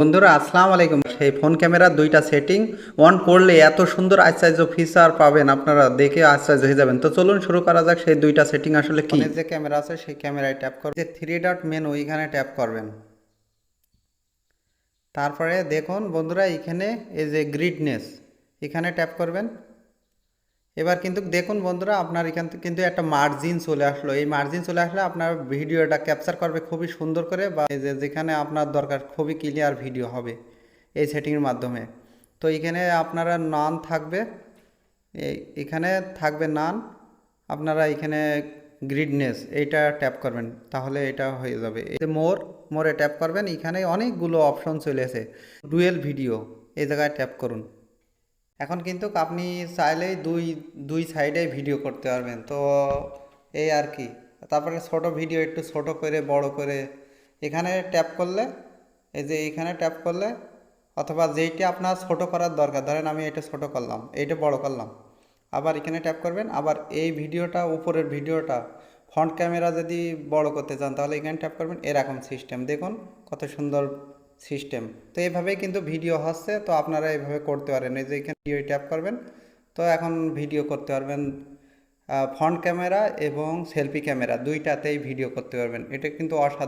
বন্ধুরা, আসসালামু আলাইকুম। সেই ফোন ক্যামেরার দুইটা সেটিং অন করলে এত সুন্দর আশ্চর্য ফিচার পাবেন আপনারা, দেখে আশ্চর্য হয়ে যাবেন। তো চলুন শুরু করা যাক, সেই দুইটা সেটিং আসলে কি? যে ক্যামেরা আছে, সেই ক্যামেরায় ট্যাপ করবেন যে থ্রি ডট মেন ওইখানে ট্যাপ করবেন। তারপরে দেখুন বন্ধুরা এখানে এই যে গ্রিডনেস এখানে ট্যাপ করবেন। এবার কিন্তু দেখুন বন্ধুরা, আপনার এখান থেকে কিন্তু একটা মার্জিন চলে আসলো। এই মার্জিন চলে আসলে আপনার ভিডিওটা ক্যাপচার করবে খুবই সুন্দর করে বা যেখানে আপনার দরকার খুবই ক্লিয়ার ভিডিও হবে এই সেটিংয়ের মাধ্যমে। তো এখানে আপনারা নান থাকবে। এখানে থাকবে নান আপনারা এখানে গ্রিডনেস এইটা ট্যাপ করবেন, তাহলে এটা হয়ে যাবে। মোর মোরে ট্যাপ করবেন, এখানে অনেকগুলো অপশন চলে এসে ডুয়েল ভিডিও এই জায়গায় ট্যাপ করুন। এখন কিন্তু আপনি চাইলেই দুই দুই সাইডে ভিডিও করতে পারবেন। তো এই আর কি। তারপরে ছোট ভিডিও একটু ছোট করে, বড় করে এখানে ট্যাপ করলে, এই যে এইখানে ট্যাপ করলে, অথবা যেইটা আপনার ছোট করার দরকার, ধরেন আমি এটা ছোট করলাম, এইটা বড় করলাম, আবার এখানে ট্যাপ করবেন, আবার এই ভিডিওটা উপরের ভিডিওটা ফ্রন্ট ক্যামেরা যদি বড় করতে চান, তাহলে এখানে ট্যাপ করবেন, এরকম সিস্টেম দেখুন কত সুন্দর সিস্টেম তো এভাবেই কিন্তু ভিডিও হচ্ছে তো আপনারা এভাবে করতে পারেন। এই যে এখানে ভিডিও ট্যাপ করবেন, তো এখন ভিডিও করতে পারবেন ফ্রন্ট ক্যামেরা এবং সেলফি ক্যামেরা দুইটাতেই ভিডিও করতে পারবেন। এটা কিন্তু অসাধারণ।